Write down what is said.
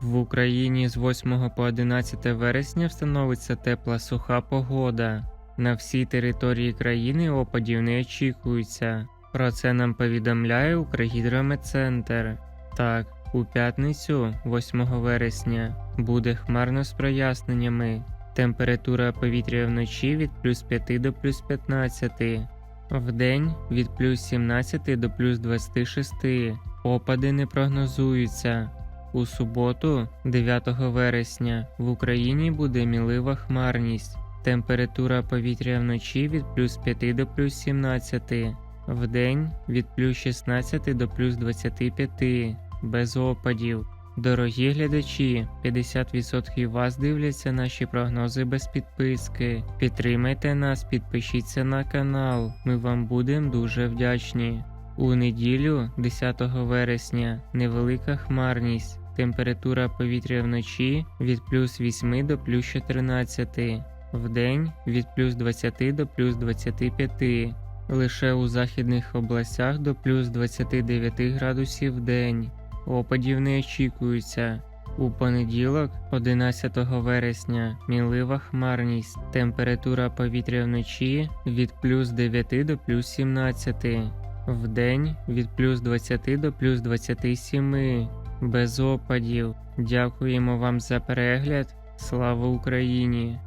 В Україні з 8 по 11 вересня встановиться тепла суха погода. На всій території країни опадів не очікується. Про це нам повідомляє Укргідрометцентр. Так, у п'ятницю, 8 вересня, буде хмарно з проясненнями. Температура повітря вночі від плюс 5 до плюс 15, вдень від плюс 17 до плюс 26. Опади не прогнозуються. У суботу, 9 вересня, в Україні буде мілива хмарність. Температура повітря вночі від плюс 5 до плюс 17, вдень від плюс 16 до плюс 25, без опадів. Дорогі глядачі, 50% вас дивляться наші прогнози без підписки. Підтримайте нас, підпишіться на канал. Ми вам будемо дуже вдячні. У неділю, 10 вересня, невелика хмарність. Температура повітря вночі від плюс 8 до плюс 14, вдень від плюс 20 до плюс 25. Лише у західних областях до плюс 29 градусів в день. Опадів не очікується. У понеділок, 11 вересня, мінлива хмарність. Температура повітря вночі від плюс 9 до плюс 17, вдень від плюс 20 до плюс 27, без опадів. Дякуємо вам за перегляд. Слава Україні!